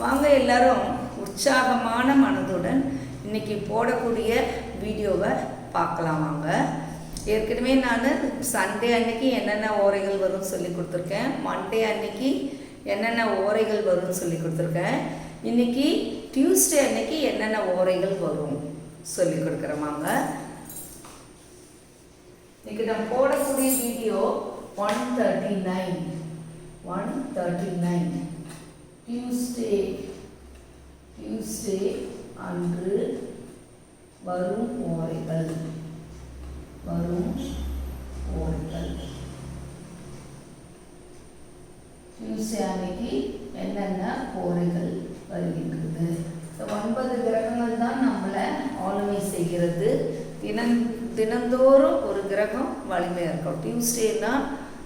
வாங்க எல்லாரும் உற்சாகமான மனதுடன் இன்னைக்கு போடக்கூடிய வீடியோவை பார்க்கலாம் வாங்க. ஏற்கனவே நான் சண்டே அன்னைக்கு என்னென்ன ஓரைகள் வரும்னு சொல்லி கொடுத்துருக்கேன். மண்டே அன்னைக்கு என்னென்ன ஓரைகள் வரும்னு சொல்லி கொடுத்துருக்கேன். இன்னைக்கு டியூஸ்டே அன்னைக்கு என்னென்ன ஓரைகள் வரும் சொல்லி கொடுக்குறோமாங்க வாங்க. இன்னைக்கு நான் போடக்கூடிய video one thirty nine one thirty nine Tuesday Tuesday அன்று வரும் ஓரைகள். வரும் ஓரைகள். டியூஸ்டே அன்னைக்கு என்னென்ன ஓரைகள் வருகின்றது? இந்த ஒன்பது கிரகங்கள் தான் நம்மளை ஆளுமை செய்கிறது. தினம் தினந்தோறும் ஒரு கிரகம் வலிமையாக இருக்கும். டியூஸ்டேனா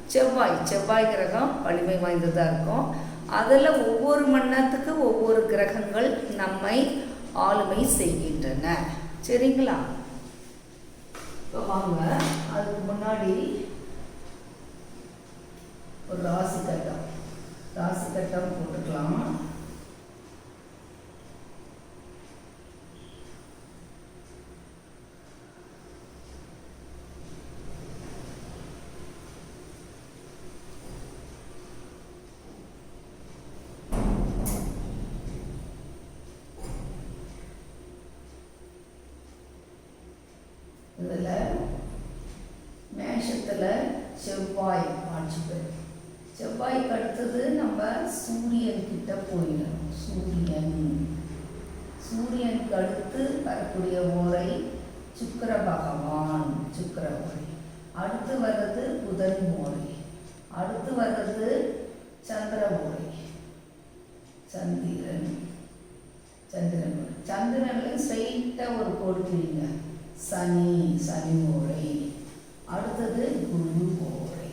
செவ்வாய் செவ்வாய் கிரகம் வலிமை வாய்ந்ததாக இருக்கும். அதில் ஒவ்வொரு மணி நேரத்துக்கு ஒவ்வொரு கிரகங்கள் நம்மை ஆளுமை செய்கின்றன. சரிங்களா? இப்போ வாங்க அதுக்கு முன்னாடி ஒரு ராசி கட்டம். ராசி கட்டம் போட்டுக்கலாம். இதில் மேஷத்தில் செவ்வாய் ஆட்சி பெறும் செவ்வாய்க்கு அடுத்தது நம்ம சூரியன் கிட்ட போயிடணும். சூரியன். சூரியனுக்கு அடுத்து வரக்கூடிய ஓரை சுக்கிர பகவான் சுக்கிர ஓரை. அடுத்து வர்றது புதன் ஓரை. அடுத்து வர்றது சந்திர ஓரை. சந்திரன். சந்திரன். ஓரை. சந்திரன்ல ஸ்ட்ரெயிட்டாக ஒரு கோடு பிரிங்க சனி சனி முறை அடுத்தது குரு முறை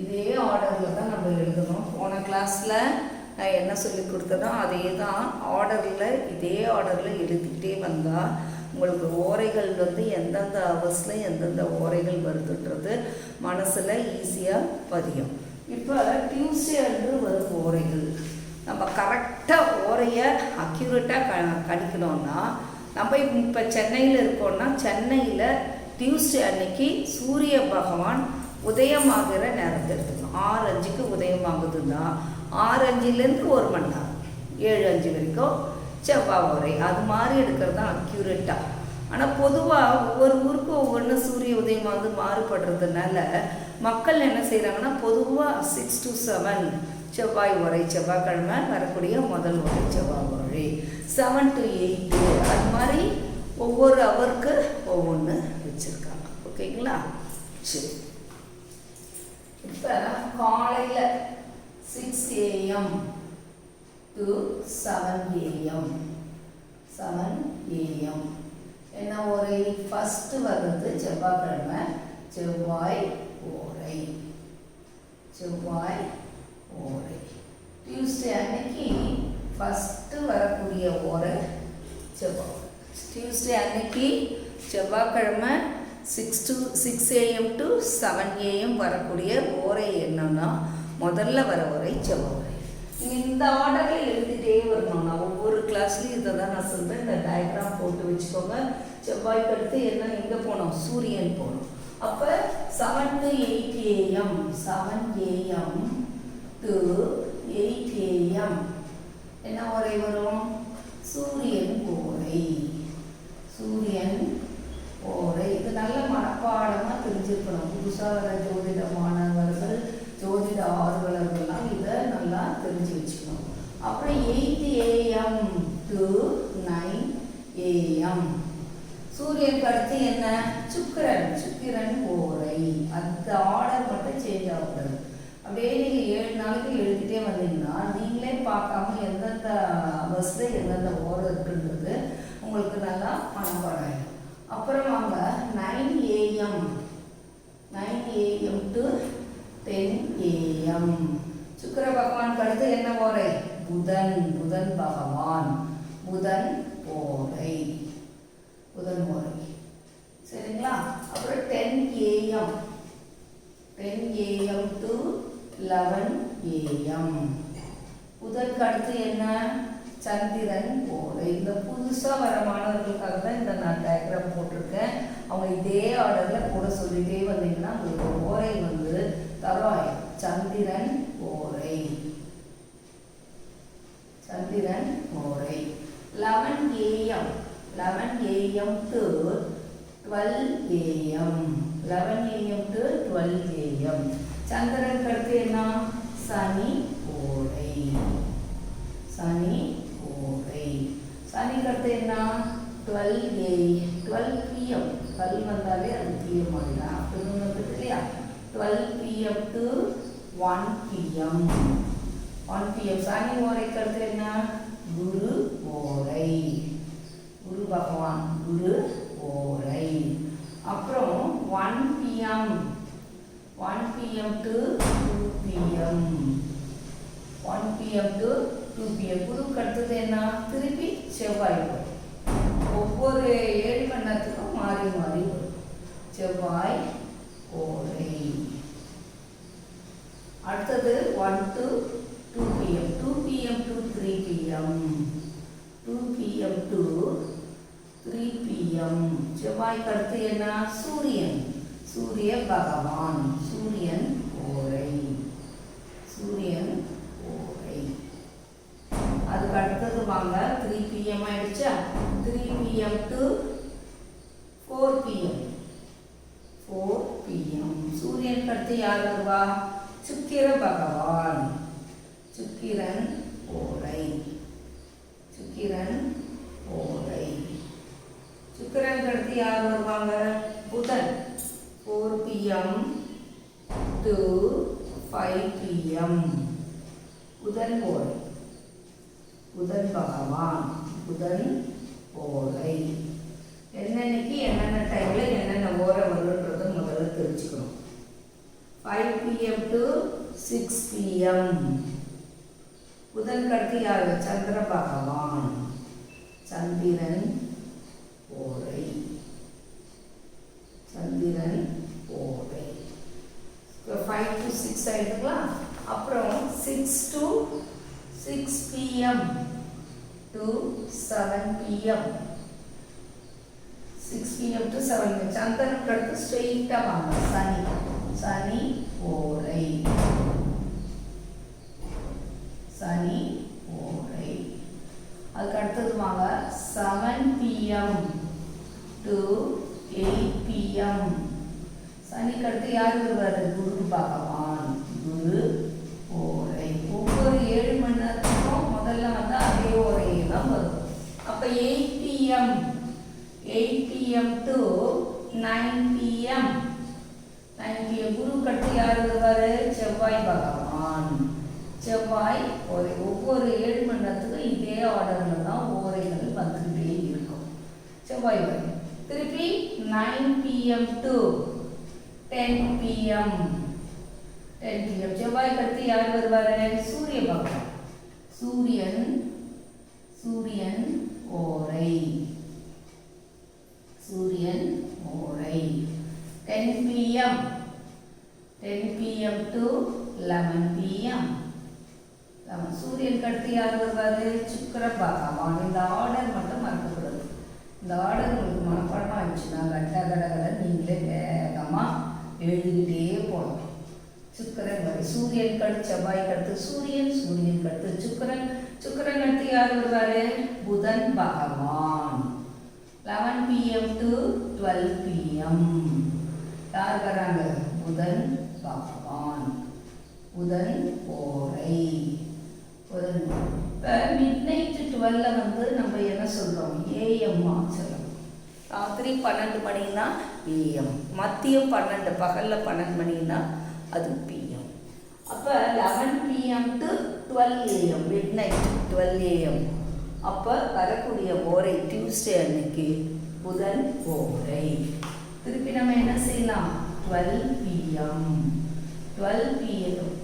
இதே ஆர்டரில் தான் நம்ம எழுதணும். போன கிளாஸில் நான் என்ன சொல்லி கொடுத்தனோ அதே தான் ஆர்டரில் இதே ஆர்டரில் எழுதிக்கிட்டே வந்தால் உங்களுக்கு ஓரைகள் வந்து எந்தெந்த அவர்ஸில் எந்தெந்த ஓரைகள் வருதுன்றது மனசில் ஈஸியாக பதியும். இப்போ டியூஸ்டே அன்று வரும் ஓரைகள். நம்ம கரெக்டாக ஓரையை அக்யூரேட்டாக க கணிக்கணும்னா நம்ம இப்போ சென்னையில் இருக்கோம்னா சென்னையில் டியூஸ்டே அன்னைக்கு சூரிய பகவான் உதயமாகிற நேரத்தை எடுத்துக்கணும் ஆறு அஞ்சுக்கு உதயமாகுதுன்னா ஆறு அஞ்சுலேருந்து ஒரு மணி நேரம். ஏழு அஞ்சு வரைக்கும் செவ்வாய் உரை. அது மாதிரி எடுக்கிறது தான் அக்யூரேட்டாக ஆனால் பொதுவாக ஒவ்வொரு ஊருக்கும் ஒவ்வொன்று சூரிய உதயமாகுது மாறுபடுறதுனால மக்கள் என்ன செய்கிறாங்கன்னா பொதுவாக சிக்ஸ் டு செவன் செவ்வாய் உரை செவ்வாய்க்கிழமை வரக்கூடிய முதல் உரை செவ்வாய் உரை. செவன் டு எயிட்டு அது மாதிரி ஒவ்வொரு அவருக்கு ஒவ்வொன்று வச்சுருக்காங்க. ஓகேங்களா? சரி. இப்போ காலையில் six AM to seven AM seven AM என்ன ஒரு ஃபஸ்ட்டு வர்றது செவ்வாய்க்கிழமை. செவ்வாய் ஓரை. செவ்வாய் ஓரை. டியூஸ்டே அன்னைக்கு ஃபஸ்ட்டு வரக்கூடிய ஓரை செவ்வாய். டியூஸ்டே அன்னைக்கு செவ்வாய்க்கிழமை six to six AM to seven AM வரக்கூடிய ஓரை என்னன்னா முதல்ல வர ஓரை செவ்வாய். நீங்கள் இந்த ஆர்டரில் எழுதிட்டே வருவாங்க ஒவ்வொரு கிளாஸ்லையும் இதை தான் நான் சொல்கிறேன் இந்த டயக்ராம் போட்டு வச்சுக்கோங்க. செவ்வாய்க்கு அடுத்து என்ன எங்கே போனோம்? சூரியன் போகணும் அப்போ seven to eight AM seven AM to eight AM என்ன உரை வரும்? சூரியன் ஓரை சூரியன் ஓரை இது நல்ல மனப்பாடமாக தெரிஞ்சிருக்கணும். புதுசாக வர ஜோதிட மாணவர்கள் ஜோதிட ஆர்வலர்கள்லாம் இதை நல்லா தெரிஞ்சு வச்சுக்கணும். அப்புறம் eight AM to nine AM சூரியனுக்கு அடுத்து என்ன? சுக்கிரன். சுக்கிரன் ஓரை அந்த ஆர்டர் மட்டும் சேஞ்ச் ஆகக்கூடாது அப்படியே நீங்கள் ஏழு நாளைக்கு எழுதிட்டே வந்தீங்கன்னா நீங்களே பார்க்காம எந்தெந்த எந்தெந்த பஸ்ஸில் எந்தெந்த ஓரம் இருக்குன்றது உங்களுக்கு நல்லா மனப்பாடம் அப்புறம் அவங்க nine AM nine AM to ten AM சுக்கர பகவான் அடுத்து என்ன ஓரை? புதன் புதன் பகவான் புதன் ஓரை புதன் ஓரை சரிங்களா? அப்புறம் ten AM ten AM to eleven AM புதற்கு அடுத்து என்ன? சந்திரன் ஓரை இந்த புதுசாக வர மாணவர்களுக்காக தான் இந்த நான் டயக்ராம் போட்டிருக்கேன். அவங்க இதே ஆர்டரில் கூட சொல்லிட்டே வந்தீங்கன்னா உங்களுக்கு ஓரை வந்து தரம் சந்திரன் ஓரை. சந்திரன் ஓரை. Eleven AM eleven AM to twelve AM eleven AM to twelve AM சந்திரன் அடுத்து என்ன சனி ஓரை சனி ஓரை சனி அடுத்து என்ன twelve A twelve PM twelve வந்தாலே அது பிஎம் ஆகிடும் ஆஃப்டர்நூன் வந்துட்டு இல்லையா? Twelve PM to one PM one PM சனி ஓரைக்கு அடுத்து என்ன? குரு ஓரை. குரு பகவான் குரு ஓரை. அப்புறம் one PM one PM to two PM one PM to two PM குருக்கு அடுத்தது என்ன? திருப்பி செவ்வாய் ஒவ்வொரு ஏழு மணி நேரத்துக்கும் மாறி மாறி வரும். செவ்வாய் கோடை. அடுத்தது one to two PM two PM to three PM two PM to three PM செவ்வாய்க்கு அடுத்து என்ன? சூரியன். சூரிய பகவான். சூரியன் ஓரை சூரியன் ஓரை அதுக்கு அடுத்தது வாங்க த்ரீ பிஎம் ஆயிடுச்சா three PM to four PM four PM சூரியனுக்கு யார் வருவா? சுக்கிர பகவான். சுக்கிரன் ஓரை. சுக்கிரன் ஓரை. சுக்கிரன் அடுத்து யார் வருவாங்க? புதன். Four PM to five PM புதன் ஓரை. புதன் பகவான். புதன் ஓரை என்னன்னைக்கு என்னென்ன டைமில் என்னென்ன ஓரை வருன்றதை முதல்ல தெரிஞ்சுக்கணும். Five PM to six PM புதன் கடத்தி யார்? சந்திர பகவான் சந்திரன் ஓரை சந்திரன் ஓரை ஃபைவ் டு சிக்ஸ் ஆயிடுங்களா அப்புறம் six to six PM to seven PM six PM to seven சந்திரனுக்கு அடுத்து வாங்க சனி சனி ஓரை சனி ஓரை அதுக்கு அடுத்தது வாங்க seven PM to eight PM சனிக்கு அடுத்து யார் வருவார் குரு பகவான் குரு ஓரை ஒவ்வொரு ஏழு மணி நேரத்துக்கும் முதல்ல வந்து அதே ஓரையே தான் வரும் அப்போ eight PM eight PM to nine PM nine PM குரு கட்டு யார் வருவார் செவ்வாய் பகவான். செவ்வாய் ஓரை ஒவ்வொரு ஏழு மணி நேரத்துக்கும் இதே ஆர்டரில் தான் ஓரைகள் வந்துக்கிட்டே இருக்கும். செவ்வாய் வரை திருப்பி nine PM to ten PM ten PM செவ்வாய் அடுத்து யார் வருவார்? சூரிய பகவான். சூரியன் சூரியன் ஓரை. சூரியன் ஓரை ten PM ten PM to eleven PM eleven சூரியனுக்கு அடுத்து யார் வருவார்? சுக்கர பகவான். இந்த ஆர்டர் மட்டும் மறக்கக்கூடாது இந்த ஆர்டர் உங்களுக்கு மனப்பாடம் ஆயிடுச்சுன்னா கட்ட கடகட நீங்களே வேகமாக எழுதிக்கிட்டே போகலாம் சுக்கரன் வரை. சூரியன் கடுத்து செவ்வாய்க்கு அடுத்து சூரியன் சூரியன் அடுத்து சுக்கரன். சுக்கரன் அடுத்து யார் வருவார்? புதன் பகவான். Eleven PM to twelve PM யார் வராங்க புதன் பகவான். புதன் ஓரை புதன். இப்போ மிட் நைட்டு டுவெல்ல வந்து நம்ம என்ன சொல்கிறோம் ஏஎம்மா சொல்கிறோம் ராத்திரி பன்னெண்டு மணின்னா பிஎம் மதியம் பன்னெண்டு பகலில் பன்னெண்டு மணின்னா அது பிஎம் அப்போ eleven PM to twelve AM midnight twelve AM அப்போ வரக்கூடிய ஓரை டியூஸ்டே அன்னைக்கு புதன் ஓரை. திருப்பி நம்ம என்ன செய்யலாம்? Twelve PM twelve PM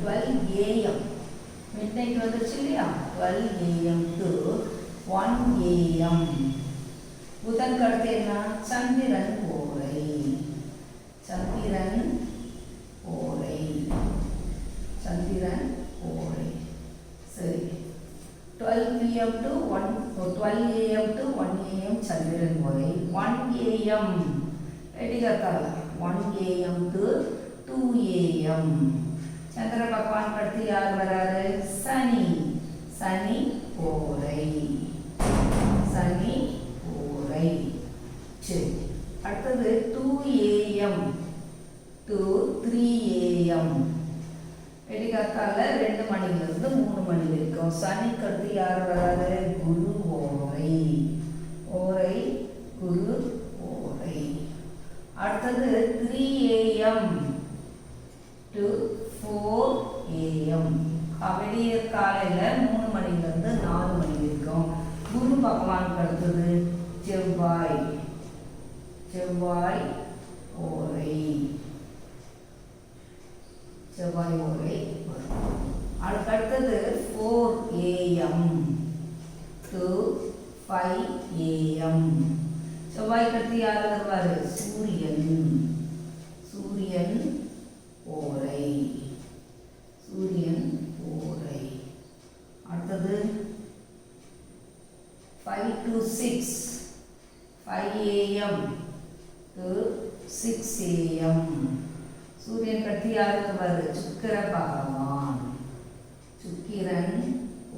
twelve AM midnight வந்துருச்சு இல்லையா? Twelve AM to one AM புதன் அடுத்து என்ன? சந்திரன் ஓரை. சந்திரன் ஓரை. சந்திரன் ஓரை. சரி. Twelve PM to one twelve AM to one AM சந்திரன் கோயில். One AM எடிகத்தால one AM to two AM சந்திர பகவான் படுத்து யார் வராரு? சனி. சனி ஓரை சனி ஓரை சரி. அடுத்தது two AM to three AM வெடிகாத்தால ரெண்டு மணிலிருந்து மூணு மணி வரைக்கும். சனிக்கு யார் வராது குரு ஓரை. ஓரை குரு ஓரை. அடுத்தது three AM to four AM விடிய காலையில் மூணு மணிலேருந்து நாலு மணி வரைக்கும். குரு பகவானுக்கு அடுத்தது செவ்வாய். செவ்வாய் ஓரை. செவ்வாய் ஓரை வரும் அதுக்கு அடுத்தது four AM to five AM செவ்வாய்க்கு அடுத்து யார் வருவார்? சூரியன். சூரியன் ஓரை சூரியன் ஓரை அடுத்தது five to six five AM to six AM சூரியன் கட்டி யாருக்கு வருது? சுக்கிர பகவான். சுக்கிரன்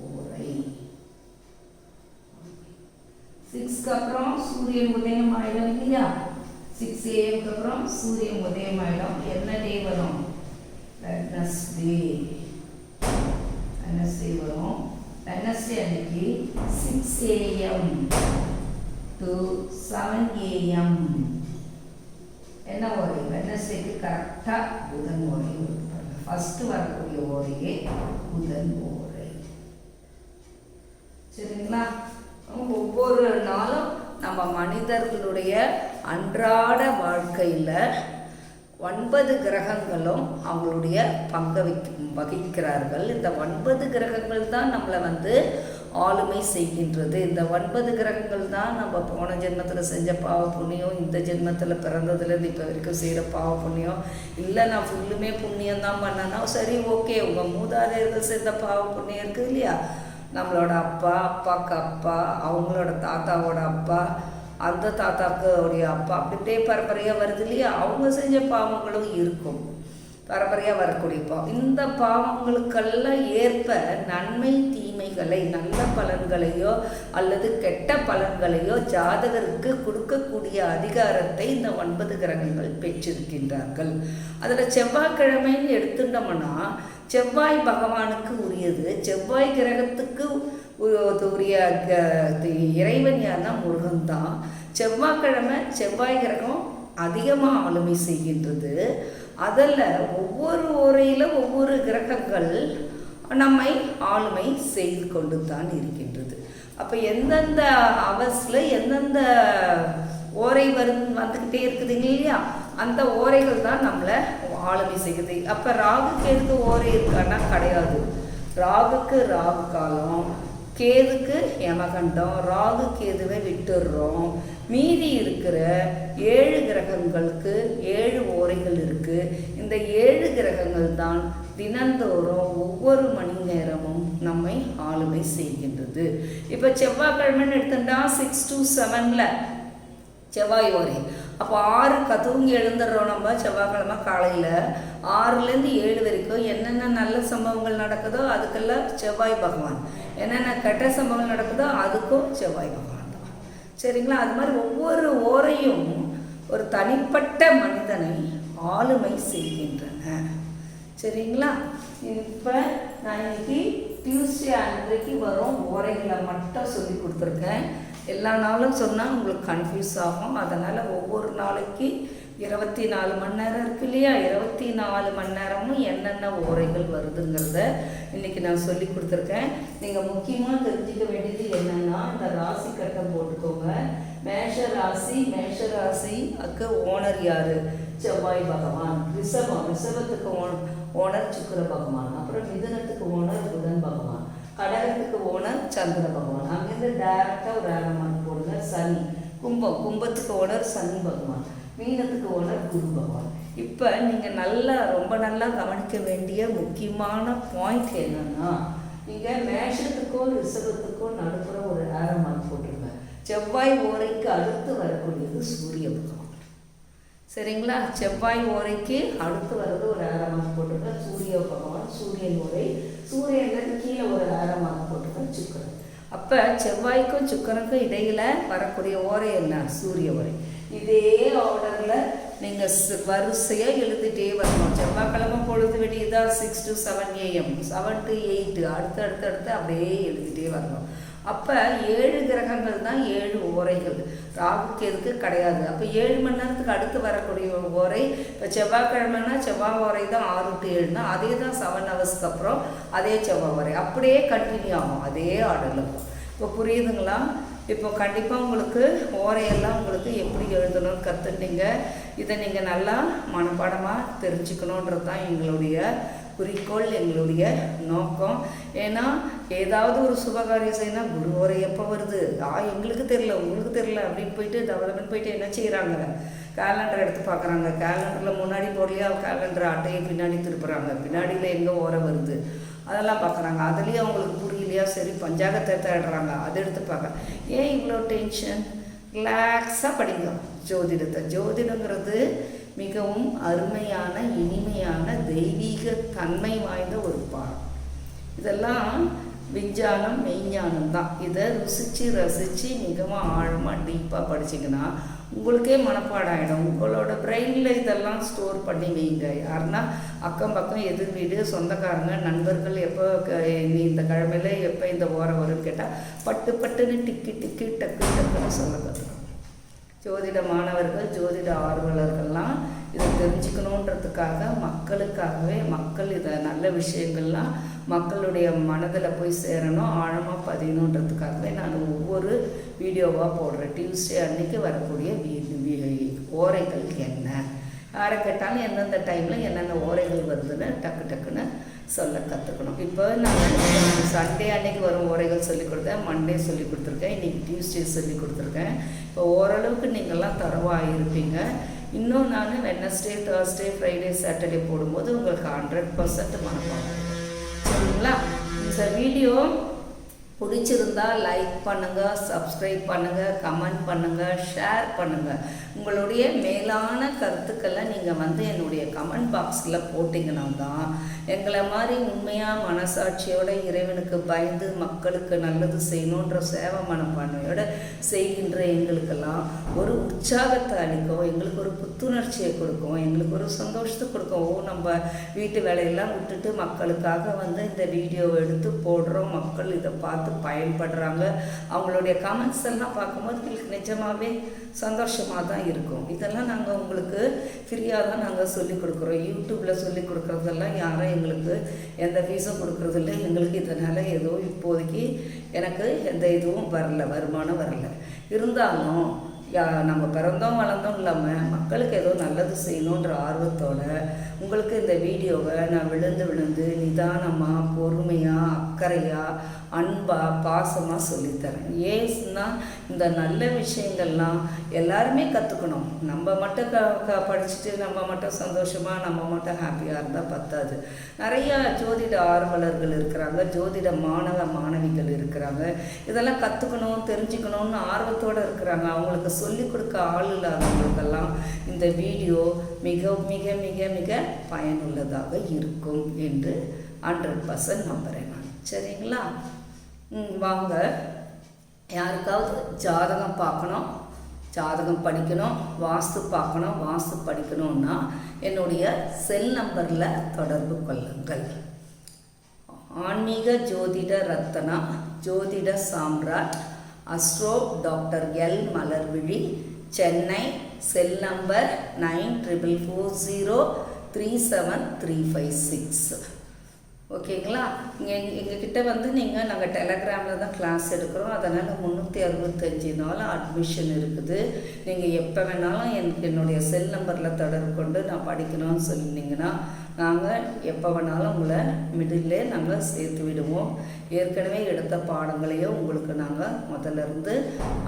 ஓரை சிக்ஸ்க்கு அப்புறம் சூரியன் உதயம் ஆயிடும் இல்லையா? சிக்ஸ் ஏஎம்க்கு அப்புறம் சூரியன் உதயம் ஆயிடும். என்ன டே வரும்? வெட்னஸ்டே வெட்னஸ்டே வரும். வெட்னஸ்டே அன்னைக்கு six AM to seven AM என்ன ஒரு வெட்னஸ்டேக்கு கரெக்டாக புதன் ஓரை ஃபஸ்ட்டு வரக்கூடிய ஓரையே புதன் ஓரை. சரிங்களா? ஒவ்வொரு நாளும் நம்ம மனிதர்களுடைய அன்றாட வாழ்க்கையில் ஒன்பது கிரகங்களும் அவங்களுடைய பங்கை வைக்க வகிக்கிறார்கள். இந்த ஒன்பது கிரகங்கள் தான் நம்மளை வந்து ஆளுமை செய்கின்றது. இந்த ஒன்பது கிரகங்கள் தான் நம்ம போன ஜென்மத்தில் செஞ்ச பாவ புண்ணியம் இந்த ஜென்மத்தில் பிறந்ததுலேருந்து இப்போ வரைக்கும் செய்கிற பாவ புண்ணியம். இல்லை நான் ஃபுல்லுமே புண்ணியம் தான் பண்ணேன்னா சரி ஓகே உங்கள் மூதாதையர்கள் செய்த பாவ புண்ணியம் இருக்குது இல்லையா? நம்மளோட அப்பா அப்பாவுக்கு அப்பா அவங்களோட தாத்தாவோட அப்பா அந்த தாத்தாக்கு உடைய அப்பா அப்படியே பரம்பரையாக வருது இல்லையா? அவங்க செஞ்ச பாவங்களும் இருக்கும். பரம்பரையாக வரக்கூடிய பாவம். இந்த பாவங்களுக்கெல்லாம் ஏற்ப நன்மை தீமைகளை நல்ல பலன்களையோ அல்லது கெட்ட பலன்களையோ ஜாதகருக்கு கொடுக்கக்கூடிய அதிகாரத்தை இந்த ஒன்பது கிரகங்கள் பெற்றிருக்கின்றார்கள். அதில் செவ்வாய்க்கிழமைன்னு எடுத்துட்டோம்னா செவ்வாய் பகவானுக்கு உரியது. செவ்வாய் கிரகத்துக்கு உரிய இறைவன் யார்னா முருகன் தான். செவ்வாய்க்கிழமை செவ்வாய் கிரகம் அதிகமாக ஆளுமை செய்கின்றது. அதில் ஒவ்வொரு உரையில் ஒவ்வொரு கிரகங்கள் நம்மை ஆளுமை செய்து கொண்டு தான் இருக்கின்றது. அப்போ எந்தெந்த அவர்ஸில் எந்தெந்த ஓரை வரு வந்துக்கிட்டே இருக்குதுங்க இல்லையா? அந்த ஓரைகள் தான் நம்மளை ஆளுமை செய்யுது அப்போ ராகுக்கு எதுக்கு ஓரை இருக்கான்னா கிடையாது. ராகுக்கு ராகு காலம் கேதுக்கு யமகண்டம் ராகு கேதுவை விட்டுடுறோம். மீதி இருக்கிற ஏழு கிரகங்களுக்கு ஏழு ஓரைகள் இருக்குது இந்த ஏழு கிரகங்கள் தான் தினந்தோறும் ஒவ்வொரு மணி நேரமும் நம்மை ஆளுமை செய்கின்றது. இப்போ செவ்வாய்க்கிழமைன்னு எடுத்துட்டா சிக்ஸ் டு செவனில் செவ்வாய் ஓரை. அப்போ ஆறு கதவுங்க எழுந்துடுறோம் நம்ம செவ்வாய்க்கிழமை காலையில். ஆறுலேருந்து ஏழு வரைக்கும் என்னென்ன நல்ல சம்பவங்கள் நடக்குதோ அதுக்கெல்லாம் செவ்வாய் பகவான். என்னென்ன கெட்ட சம்பவங்கள் நடக்குதோ அதுக்கும் செவ்வாய் பகவான் தான். சரிங்களா? அது மாதிரி ஒவ்வொரு ஓரையும் ஒரு தனிப்பட்ட மனிதனை ஆளுமை செய்கின்றன. சரிங்களா? இப்போ நான் இன்னைக்கு டியூஸ்டே அன்றைக்கு வரும் ஓரைகளை மட்டும் சொல்லி கொடுத்துருக்கேன். எல்லா நாளும் சொன்னால் உங்களுக்கு கன்ஃபியூஸ் ஆகும். அதனால் ஒவ்வொரு நாளைக்கு இருபத்தி நாலு மணி நேரம் இருக்கு இல்லையா? இருபத்தி நாலு மணி நேரமும் என்னென்ன ஓரைகள் வருதுங்கிறத இன்னைக்கு நான் சொல்லி கொடுத்துருக்கேன். நீங்கள் முக்கியமாக தெரிஞ்சுக்க வேண்டியது என்னென்னா இந்த ராசி கட்டம் போட்டுக்கோங்க. மேஷ ராசி மேஷ ராசி அக்கு ஓனர் யார்? செவ்வாய் பகவான். ரிஷபம் ரிஷபத்துக்கு ஓ- ஓனர் சுக்கிர பகவான். அப்புறம் மிதனத்துக்கு ஓனர் புதன் பகவான். கடகத்துக்கு ஓனர் சந்திர பகவான். அங்கேருந்து டைரக்டாக ஒரு ஆரமான் போடுங்க. சனி. கும்பம் கும்பத்துக்கு ஓனர் சனி பகவான். மீனத்துக்கு ஓனர் குரு பகவான் இப்போ நீங்கள் நல்லா ரொம்ப நல்லா கவனிக்க வேண்டிய முக்கியமான பாயிண்ட் என்னன்னா நீங்கள் மேஷத்துக்கோ ரிஷபத்துக்கும் நடுப்புற ஒரு ஆரமான் போட்டுருங்க. செவ்வாய் ஓரைக்கு அடுத்து வரக்கூடியது சூரிய பகவான். சரிங்களா? செவ்வாய் ஓரைக்கு அடுத்து வர்றது ஒரு ஆரமாக போட்டுருக்க சூரிய பகவான் சூரியன் ஓரை. சூரியனுக்கு கீழே ஒரு ஆரமாக போட்டுருக்க சுக்கரன். அப்போ செவ்வாய்க்கும் சுக்கரனுக்கும் இடையில் வரக்கூடிய ஓரை என்ன? சூரிய ஓரை. இதே ஆர்டரில் நீங்கள் வரிசையாக எழுதிட்டே வரணும். செவ்வாய்க்கிழமை பொழுது வெடியுதா six to seven AM seven to eight அடுத்து அடுத்து அடுத்து அப்படியே எழுதிட்டே வரணும். அப்போ ஏழு கிரகங்கள் தான் ஏழு ஓரைகள். ராகுக்கு எதுக்கு கிடையாது. அப்போ ஏழு மணி நேரத்துக்கு அடுத்து வரக்கூடிய ஒரு ஓரை இப்போ செவ்வாய்க்கிழமைனா செவ்வாய் ஓரை தான் ஆறு டு ஏழுனா அதே தான் செவன் ஹவர்ஸ்க்கு அப்புறம் அதே செவ்வாய் ஓரை. அப்படியே கண்டினியூ ஆகும். அதே ஆர்டரில் இப்போ புரியுதுங்களா? இப்போ கண்டிப்பாக உங்களுக்கு ஓரையெல்லாம் உங்களுக்கு எப்படி எழுதணும்னு கற்றுட்டீங்க இதை நீங்கள் நல்லா மனப்பாடமாக தெரிஞ்சுக்கணுன்றது தான் எங்களுடைய குறிக்கோள் எங்களுடைய நோக்கம். ஏன்னா ஏதாவது ஒரு சுபகாரியம் செய்யணும் குரு ஓரை எப்போ வருது? ஆ எங்களுக்கு தெரியல உங்களுக்கு தெரியல அப்படின்னு போயிட்டு டெவலப்மெண்ட் போயிட்டு என்ன செய்கிறாங்க கேலண்டர் எடுத்து பார்க்குறாங்க. கேலண்டரில் முன்னாடி போடலையா? கேலண்டர் அட்டையை பின்னாடி திருப்புறாங்க. பின்னாடியில் எங்கே ஓரை வருது? அதெல்லாம் பார்க்குறாங்க. அதுலேயும் அவங்களுக்கு புரியலையா சரி பஞ்சாங்கத்தை தேடுறாங்க அது எடுத்துப்பாங்க ஏன் இவ்வளோ டென்ஷன் ரிலாக்ஸாக படிங்க. ஜோதிடத்தை. ஜோதிடங்கிறது மிகவும் அருமையான இனிமையான தெய்வீக தன்மை வாய்ந்த ஒரு பாடம். இதெல்லாம் விஞ்ஞானம் மெய்ஞானம் தான். இதை ருசித்து ரசித்து மிகவும் ஆழமாக டீப்பாக படிச்சிங்கன்னா உங்களுக்கே மனப்பாடாயிடும். உங்களோட பிரெயினில் இதெல்லாம் ஸ்டோர் பண்ணி வைங்க. யாருன்னா அக்கம் பக்கம் எதிர் வீடு சொந்தக்காரங்க நண்பர்கள் எப்போ க- நீ இந்த கிழமையில எப்போ இந்த ஓரம் வரும் கேட்டால் பட்டு பட்டுன்னு டிக்கி டிக்கி டக்கு டக்குன்னு சொல்ல கற்றுக்கணும் ஜோதிட மாணவர்கள் ஜோதிட ஆர்வலர்கள்லாம் இதை தெரிஞ்சுக்கணுன்றதுக்காக மக்களுக்காகவே மக்கள் இதை நல்ல விஷயங்கள்லாம் மக்களுடைய மனதில் போய் சேரணும் ஆழமாக பதியணுன்றதுக்காகவே நான் ஒவ்வொரு வீடியோவாக போடுறேன். டியூஸ்டே அன்னைக்கு வரக்கூடிய வீ- ஓரைகள் என்ன? யாரை கேட்டாலும் எந்தெந்த டைமில் என்னென்ன ஓரைகள் வருதுன்னு டக்கு டக்குன்னு சொல்ல கற்றுக்கணும் இப்போ நான் சண்டே அன்னைக்கு வரும் ஓரைகள் சொல்லிக் கொடுத்தேன் மண்டே சொல்லி கொடுத்துருக்கேன் இன்னைக்கு டியூஸ்டே சொல்லி கொடுத்துருக்கேன். இப்போ ஓரளவுக்கு நீங்கள்லாம் தரவாக இருப்பீங்க. இன்னும் நான் வெனஸ்டே தேர்ஸ்டே ஃப்ரைடே சாட்டர்டே போடும்போது உங்களுக்கு ஹண்ட்ரட் பர்சன்ட் மனப்பாடம். சரிங்களா? இந்த வீடியோ பிடிச்சிருந்தா லைக் பண்ணுங்கள் சப்ஸ்கிரைப் பண்ணுங்கள் கமெண்ட் பண்ணுங்கள் ஷேர் பண்ணுங்கள் உங்களுடைய மேலான கருத்துக்களை நீங்கள் வந்து என்னுடைய கமெண்ட் பாக்ஸில் போட்டிங்கன்னா தான் எங்களை மாதிரி உண்மையாக மனசாட்சியோட இறைவனுக்கு பயந்து மக்களுக்கு நல்லது செய்யணுன்ற சேவை மனப்பான்மையோட செய்கின்ற எங்களுக்கெல்லாம் ஒரு உற்சாகத்தை அளிக்கும் எங்களுக்கு ஒரு புத்துணர்ச்சியை கொடுக்கும் எங்களுக்கு ஒரு சந்தோஷத்தை கொடுக்கும். ஓ நம்ம வீட்டு வேலையெல்லாம் விட்டுட்டு மக்களுக்காக வந்து இந்த வீடியோவை எடுத்து போடுறோம். மக்கள் இதை பார்த்து பயன்படுறாங்க. அவங்களுடைய கமெண்ட்ஸ் எல்லாம் பார்க்கும்போது எங்களுக்கு நிஜமாகவே சந்தோஷமாக தான் இருக்கும். இதெல்லாம் நாங்கள் உங்களுக்கு ஃப்ரீயாக தான் நாங்கள் சொல்லிக் கொடுக்குறோம். யூடியூப்பில் சொல்லிக் கொடுக்குறதெல்லாம் யாரும் எங்களுக்கு எந்த ஃபீஸும் கொடுக்குறதில்ல எங்களுக்கு இதனால் எதுவும் இப்போதைக்கு எனக்கு எந்த இதுவும் வரல வருமானம் வரல. இருந்தாலும் யா நம்ம பிறந்தோம் வளர்ந்தோம் இல்லாமல் மக்களுக்கு ஏதோ நல்லது செய்யணுன்ற ஆர்வத்தோட உங்களுக்கு இந்த வீடியோவை நான் விழுந்து விழுந்து நிதானமாக பொறுமையாக அக்கறையாக அன்பாக பாசமாக சொல்லித்தரேன். ஏன்னா இந்த நல்ல விஷயங்கள்லாம் எல்லாருமே கற்றுக்கணும் நம்ம மட்டும் க க படிச்சுட்டு நம்ம மட்டும் சந்தோஷமாக நம்ம மட்டும் ஹாப்பியாக இருந்தால் பத்தாது. நிறையா ஜோதிட ஆர்வலர்கள் இருக்கிறாங்க ஜோதிட மாணவ மாணவிகள் இருக்கிறாங்க. இதெல்லாம் கற்றுக்கணும் தெரிஞ்சுக்கணும்னு ஆர்வத்தோடு இருக்கிறாங்க. அவங்களுக்கு சொல்லிக் கொடுக்க ஆள் இல்லாதவங்களுக்கெல்லாம் இந்த வீடியோ மிக மிக மிக மிக பயனுள்ளதாக இருக்கும் என்று ஹண்ட்ரட் பர்சன்ட் நம்புகிறேன் நான். சரிங்களா? வாங்க. யாருக்காவது ஜாதகம் பார்க்கணும் ஜாதகம் படிக்கணும் வாஸ்து பார்க்கணும் வாஸ்து படிக்கணும்னா என்னுடைய செல் நம்பரில் தொடர்பு கொள்ளுங்கள். ஆன்மீக ஜோதிட ரத்னா ஜோதிட Samrat astro doctor L. Malarvizhi Chennai cell number nine triple four zero three seven three five six. ஓகேங்களா? இங்கே எங்ககிட்ட வந்து நீங்கள் நாங்கள் டெலகிராமில் தான் கிளாஸ் எடுக்கிறோம். அதனால் முந்நூற்றி அறுபத்தஞ்சு நாள் அட்மிஷன் இருக்குது. நீங்கள் எப்போ வேணாலும் எனக்கு என்னுடைய செல் நம்பரில் தொடர்பு கொண்டு நான் படிக்கணும்னு சொன்னீங்கன்னா நாங்கள் எப்போ வேணாலும் உங்களை மிடில்லே நாங்கள் சேர்த்து விடுவோம். ஏற்கனவே எடுத்த பாடங்களையும் உங்களுக்கு நாங்கள் முதல்ல இருந்து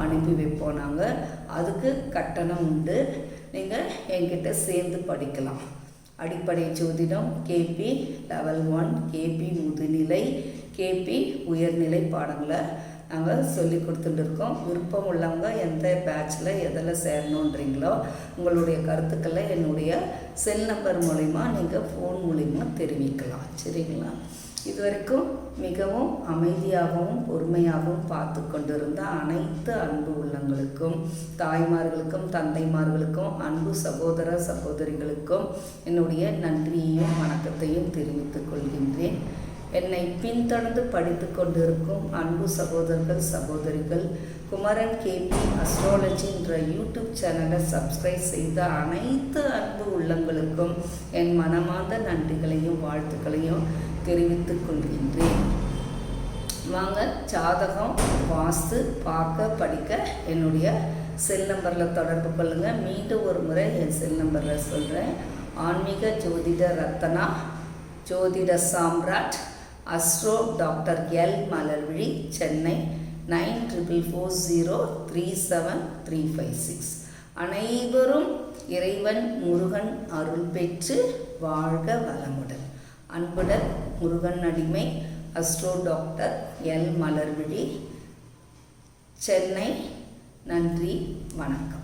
அனுப்பி வைப்போம் நாங்கள் அதுக்கு கட்டணம் உண்டு. நீங்கள் என்கிட்ட சேர்ந்து படிக்கலாம். அடிப்படை ஜோதிடம் கேபி லெவல் ஒன் கேபி முதுநிலை கேபி உயர்நிலை பாடங்களை நாங்கள் சொல்லி கொடுத்துட்டு இருக்கோம் விருப்பம் உள்ளவங்க எந்த பேட்சில் எதில் சேரணுன்றீங்களோ உங்களுடைய கருத்துக்களை என்னுடைய செல் நம்பர் மூலிமா நீங்கள் ஃபோன் மூலிமா தெரிவிக்கலாம். சரிங்களா? இதுவரைக்கும் மிகவும் அமைதியாகவும் பொறுமையாகவும் பார்த்து கொண்டிருந்த அனைத்து அன்பு உள்ளங்களுக்கும் தாய்மார்களுக்கும் தந்தைமார்களுக்கும் அன்பு சகோதர சகோதரிகளுக்கும் என்னுடைய நன்றியையும் வணக்கத்தையும் தெரிவித்துக் கொள்கின்றேன். என்னை பின்தொடர்ந்து படித்து கொண்டிருக்கும் அன்பு சகோதரர்கள் சகோதரிகள் குமரன் கேபி அஸ்ட்ராலஜி என்ற யூடியூப் சேனலை சப்ஸ்கிரைப் செய்த அனைத்து அன்பு உள்ளங்களுக்கும் என் மனமார்ந்த நன்றிகளையும் வாழ்த்துக்களையும் தெரிவித்துக் கொள்கின்றேன். வாங்க ஜாதகம் வாஸ்து பார்க்க படிக்க என்னுடைய செல் நம்பரில் தொடர்பு கொள்ளுங்கள் மீண்டும் ஒரு முறை என் செல் நம்பரில் சொல்கிறேன் ஆன்மீக ஜோதிட ரத்தனா ஜோதிட Samrat astro doctor L Malarvizhi Chennai nine triple four zero three seven three five six. அனைவரும் இறைவன் முருகன் அருள் பெற்று வாழ்க வளமுடன். அன்புடன் முருகன் அடிமை astro doctor L Malarvizhi. Chennai நன்றி வணக்கம்.